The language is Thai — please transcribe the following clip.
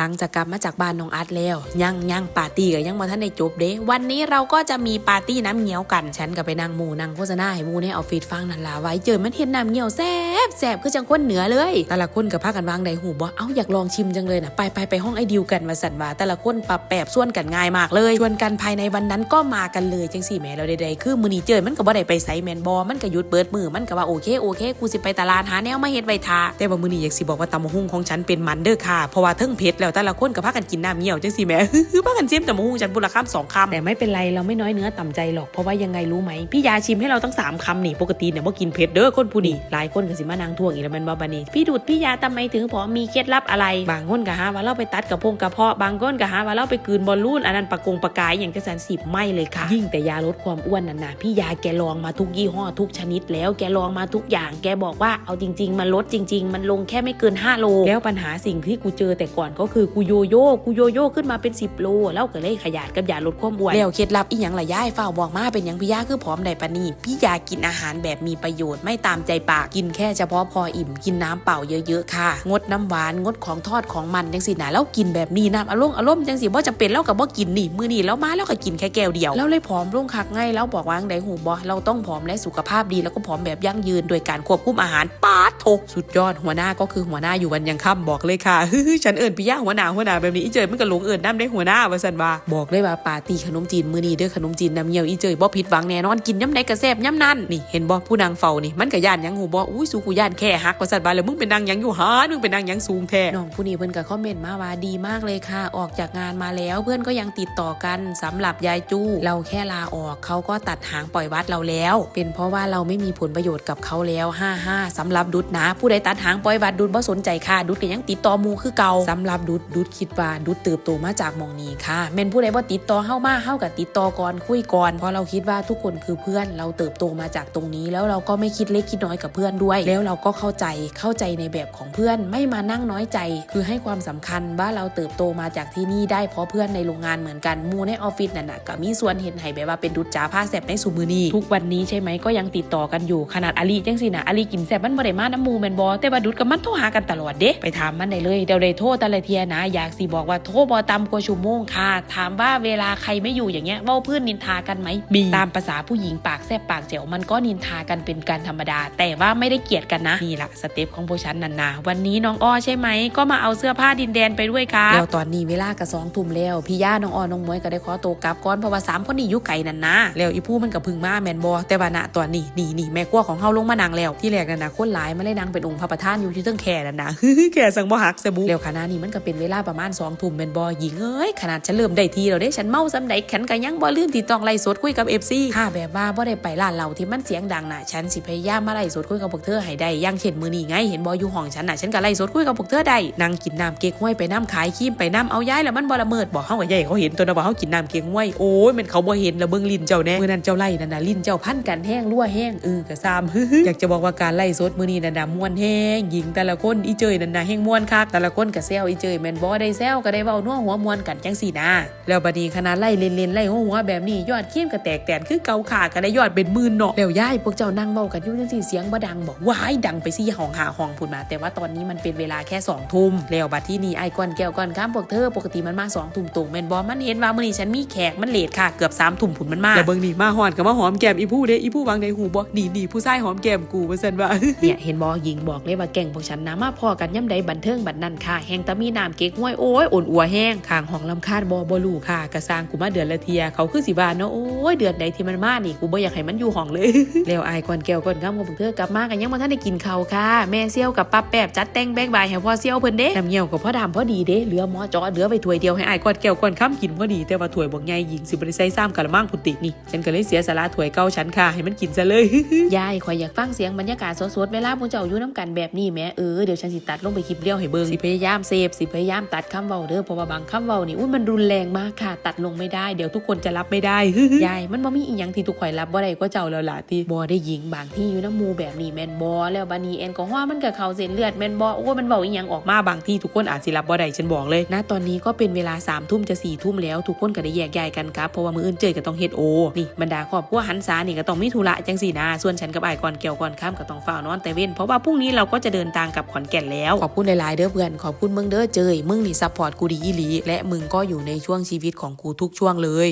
หลังจากกลับมาจากบ้านน้องอาร์ตแล้วยังยังปาร์ตี้ก็ยังมาท่านในจบเด้วันนี้เราก็จะมีปาร์ตี้น้ำเงี้ยวกัน ฉันก็ไปนั่งมูนั่งโฆษณาให้มูในออฟฟิศฟังนั่นละไว้เจอมันเห็นน้ำเงี้ยวแซ่บแซ่บคือจังคนเหนือเลย แต่ละคนกับพากันวางใดหูบ่เอ้าอยากลองชิมจังเลยนะไปไปไปห้องไอดิวกันมาสั่นว่าแต่ละคนปรับแปบส่วนกันง่ายมากเลยชวนกันภายในวันนั้นก็มากันเลยจังสี่แม่เราใดๆคือมือนีเจอมันก็บ่ได้ไปไสแมนบอมันก็หยุดเบิดมือมันก็ว่าโอเคโอเคกูสิไปตลาดหาแนวมาเฮ็ดไว้ทาแต่ว่ามือนีอยากสิบอกว่าตำมะฮุ่งของฉันเป็นมันเด้อค่ะเพราะว่าเทิงเผ็ดแล้วแต่ละคนก็พากันกินน้ำเงี้ยวจังสี่แม่พากันเสียมตำมะฮุ่งฉันบุละคำสองคำแต่ไม่เป็นไรเราไม่น้อยเนื้อต่ำใจหรอกเพราะว่ายังไงรู้ไหมพี่ยาชิมให้เราตั้งสามคำนี่ปกติเนี่ยบ่กินเผ็ดเด้อคนผู้นี้หลายคนก็สิมานั่งทวงอีแล้วมันบ่บานีพี่ดูดพี่ยาทำไมถึงผอมีเคล็ดลับอะไร บางคนก็หาว่าเราไปตัดกระพงกระเพาะบางคนก็หาว่าเราไปกืนบอลลูนอันนั้นปะกงปะกายอย่างกระสันสิบไม่เลยค่ะ ยิ่งแต่ยาลดความอ้วนนั่นนะพี่ยาแกลองมาทุกยี่ห้อทุกชนิด แล้วแกลองมาทุกอย่าง แกบอกว่าเอาจริง ๆ มันลดจริง ๆ มันลงแค่ไม่เกิน5โลแล้วปัญหาสิ่งที่กูเจอแต่ก่อนก็คือกูโยโย่กูโยโย่ขึ้นมาเป็น10โลแล้วก็เลยขยาดกับยาลดความอ้วนแล้วเคล็ดลับอีหยังล่ะย่ายฝ้าบอกมาเป็นหยังพี่ยาคือผอมได้ปานีพี่ยากินอาหารแบบมีประโยชน์ไม่ตามใจปากกินแค่เฉพาะพออิ่มกินน้ำเปล่าเยอะๆค่ะ งดน้ำหวานงดของทอดของมันจังสินะแล้วกินแบบนี้น้ำอารมณ์อารมณ์จังสิบ่จำเป็นแล้วกับบ่กินนี่มือนี่แล้วมาแล้วก็กินแค่แก้วเดียวแล้วเลยผอมลงคักไงแล้วบอกว่างใดหูบ่เราต้องผอมและสุขภาพดีแล้วก็ผอมแบบยั่งยืนโดยการควบคุมอาหารปาดโถสุดยอดหัวหน้าก็คือหัวหน้าอยู่วันยังค่ำบอกเลยค่ะฉันเอิญพี่ยาหัวหน้าหัวหน้าแบบนี้อีเจยมันก็หลงเอิญน้ำได้หัวหน้าว่าสันว่าบอกเลยว่าปาร์ตี้ขนมจีนมื้อนี้เด้อขนมจีนน้ำเงี้ยวอีเจยบ่ผิดหวังแน่นอนกินย่ำใดกระแซบย่ำนั่นนี่เห็นบ่ผู้นางเฝ้านี่มันก็ย่านยังหูบ่อุ้ยสูกูย่านแค่ฮักว่าสันว่าแล้วมึงเป็นนางยังอยู่หามึงเป็นนางยังสูงแท้น้องผู้นี้เพิ่นก็คอมเมนต์มาว่าดีมากเลยค่ะ ออกจากงานมาแล้วเพื่อนก็ยังติดต่อกันสำหรับยายจู้เราแค่ลาออกเขาก็ตัดหางปล่อยวัดเราแล้ว เป็นเพราะว่าเราไม่มีผลประโยชน์กับเขาแล้ว55สำหรับดุดนะ ผู้ใดตัดหางปล่อยวัดดุดบ่สนใจค่ะดุดก็ยังติดต่อมูคือเก่าสำหรับดุดดุดคิดว่าดุดเติบโตมาจากมองนี้ค่ะแม่นผู้ใดบ่ติดต่อเฮามาเฮากับติดต่อก่อนคุยก่อนเพราะเราคิดว่าทุกคนคือเพื่อนเราเติบโตมาจากตรงนี้ แล้วเราก็ไม่คิดเล็กคิดน้อยกับเพื่อนด้วย แล้วเราก็เข้าใจเข้าใจในแบบของเพื่อนไม่มานั่งน้อยใจ คือให้ความสำคัญว่าเราเติบโตมาจากที่นี่ได้เพราะเพื่อนในโรงงานเหมือนกันมูในออฟฟิศนั่นน่ะก็มีส่วนเห็นให้แบบว่าเป็นดุจจาผ้าแสบในสุมือนีทุกวันนี้ใช่ไหมก็ยังติดต่อกันอยู่ขนาดอาลีจังสินะอาลีกินแสบมันบ่ได้มาน้ำมูแมนบอแต่ว่าดุดกับมันโทรหากันตลอดเด้ไปถามมันได้เลยเดี๋ยวได้โทรแต่ละเทียนะอยากสิบอกว่าโทรบอตามกว่าชั่วโมงค่ะ ถามว่าเวลาใครไม่อยู่อย่างเงี้ยเว่าเพื่อนนินทากันไหมมีตามภาษาผู้หญิงปากแซบปากเจ๋วมันก็นินทากันเป็นการธรรมดา แต่ว่าไม่ได้เกลียดกันนะนี่ละสเต็ปของพวกฉันนันนาวันนี้น้องอ้อใช่ไหมก็มาเอาเสื้อผ้าดินแดนไปด้วยค่ะแล้วตอนนี้เวลากระสองทุ่มแล้วพี่ย่าน้องอ้อน้องมวยก็ได้ขอตัวกลับก่อนเพราะว่าสามคนนี้อยู่ไกลนั่นนะแล้วอีผู้มันก็พึ่งมาแมนบอแต่ว่าณตอนนี้นี่นี่แม่กลัวของเฮาลงมานั่งแล้ว ที่แรกนั่นนะคนหลายมาเลยนั่งเป็นองค์พระประธานอยู่ที่เทิงแค่นั่นนะแค่สังบ่หักสบูแล้วขณะนี้มันก็เป็นเวลาประมาณสองทุ่มแมนบอหญิงเอ้ยขนาดฉันเริ่มได้ทีแล้วเด้ฉันเมาซ้ำใดขันก็ยังบ่ลืมที่ต้องไล่สดคุยกับ FC ถ้าแบบว่าบ่ได้ไปร้านเหล้าที่มันเสียงดังน่ะ ฉันสิพยายามมาไล่สดคุยกับพวกเธอให้ได้ย่างเช่นมือนี้ไงเห็นบ่อยู่ห้องฉันน่ะฉันก็ไล่สดคุยกับพวกเธอได้นั่งกินน้ำเก๊กห้วยไปน้ำขายครีมไปน้ำเอาย้ายแล้วมันบ่ละเมิดบอกเฮาก็ใหญ่เขาเห็นตัวนะว่าเฮากินน้ำเก๊กห้วยโอ้ยมันเขาบ่เห็นแล้วเบิ่งลิ้นเจ้าแน่มื้อนั้นเจ้าไล่นั่นน่ะลิ้นเจ้าพันกันแห้งรั่วแห้งเออกะซามอยากจะบอกว่าการไล่สดมือนี้นั่นน่ะม่วนแห้งหญิงแต่ละคนอีเจยนั่นน่ะแห้งม่วนคักแต่ละคนก็แซวอีเจยแม่นบ่ได้แซวก็ได้เว้านัวหัวม่วนกันจังซี่นะแล้วบัดนี้ขนาดไล่เล่นๆไล่หัวหัวแบบนี้ยอดเขี้ยมก็แตกแตนคือเกาขาก็ได้ยอดเป็นหมื่นเนาะแล้วยายพวกเจ้านั่งเว้ากันอยู่จังซี่เสียงบ่ดังบอกว้ายดังไปซี่ห้องหาห้องพุ่นมา แต่ว่าตอนนี้มันเป็นเวลาแค่2ทุ่มแล้วบัดที่นี่ไอ้ก้อนแก้วก้อนข้ามพวกเธอปกติมันมา2ทุ่มตรงแม่นบ่มันเห็นว่ามื้อนี้ฉันมีแขกมันเลทค่ะเกือบ3ทุ่มพุ่นมันมาแล้วเบิ่งนี่มาฮอดก็มาหอมแก้มอีผู้เด้อีผู้วางในหูบ่นี่นี่ผู้ชายหอมแก้มกูว่าซั่นว่าเนี่ยเห็นบ่หญิงบอกเลยว่าแก่งพวกฉันนะมาพอกันย่ำใดบันเทิงบัดนั้นค่ะแหงตะมีน้ำเก๊กห้วยโอ้ยอ่อนอัวแห้งข้างห้องลำคาดบ่บ่รู้ค่ะกระสร้างกูมาเดือนละเทียเขาคือสิว่าเนาะโอ้ยเดือนใดที่มันมานี่กูบ่อยากให้มันอยู่ห้องเลยแล้วอายก่อนแก้วก่อนข้ามกับพวกเธอกลับมากันยังบ่ทันได้กินข้าวค่ะ แม่เซี่ยวกับป้าแป๊บจัดแต่งแบงบายให้พ่อเซี่ยวเพิ่นเด้น้ำเงี้ยวกับพ่อดำพอดีเด้เหลือหมอจอเหลือไปถ้วยเดียวให้อายก่อนแก้วก่อนข้ามกินพอดี แต่ว่าถ้วยบ่ใหญ่หญิงสิบ่ได้ใส่ซ้ำกะละมังพุตินี่ฉันก็เลยเสียสละถ้วยเก่าฉันค่ะให้มันกินซะเลยยายข่อยอยากฟังเสียงบรรยากาศสดๆเวลาพวกเจ้าอยู่น้ำกันแบบนี้แหม่เออเดี๋ยวฉันสิตัดลงไปคลิปเดียวให้เบิ่งสิพยายามเซฟสิพยายามตัดคำเว้าเด้อเพราะว่าบางคำเว้านี่อุ้ยมันรุนแรงมากค่ะ ตัดลงไม่ได้เดี๋ยวทุกคนจะรับไม่ได้ยายมันบ่มีอีหยังที่ทุกข่อยรับบ่ได้ก็เจ้าแล้วล่ะที่บ่ได้หญิงบางที่อยู่น้ำหมูแบบนี้แม่นบ่แล้วบานี้แอลกอฮอล์มันก็เข้าเส้นเลือดแม่นบ่โอ้ยมันเว้าอีหยังออกมาบางที่ทุกคนอาจสิรับบ่ได้ฉันบอกเลยนะตอนนี้ก็เป็นเวลา3ามทุ่มจะ4ี่ทุ่มแล้วทุกคนก็ได้แยกย้ายกันครับเพราะว่ามื้ออื่นเจอก็ต้องเฮ็ดโอนี่บรรดาครอบครัวหันษานี่ก็ต้องมีธุระจังสี่นะส่วนฉันกับอ้ายก่อนเกี่ยวก่อนข้ามก็ต้องเฝ้านอนแต่เว้นเพราะว่าพรุ่งนี้เราก็จะเดินทางกลับขอนแก่นแล้วขอบคุณหลายๆเด้อเพื่อนขอบคุณเมืองเด้อเจอมึงนี่ซัพพอร์ตกูดีอีหลี และมึงก็อยู่ในช่วงชีวิตของกูทุกช่วงเลย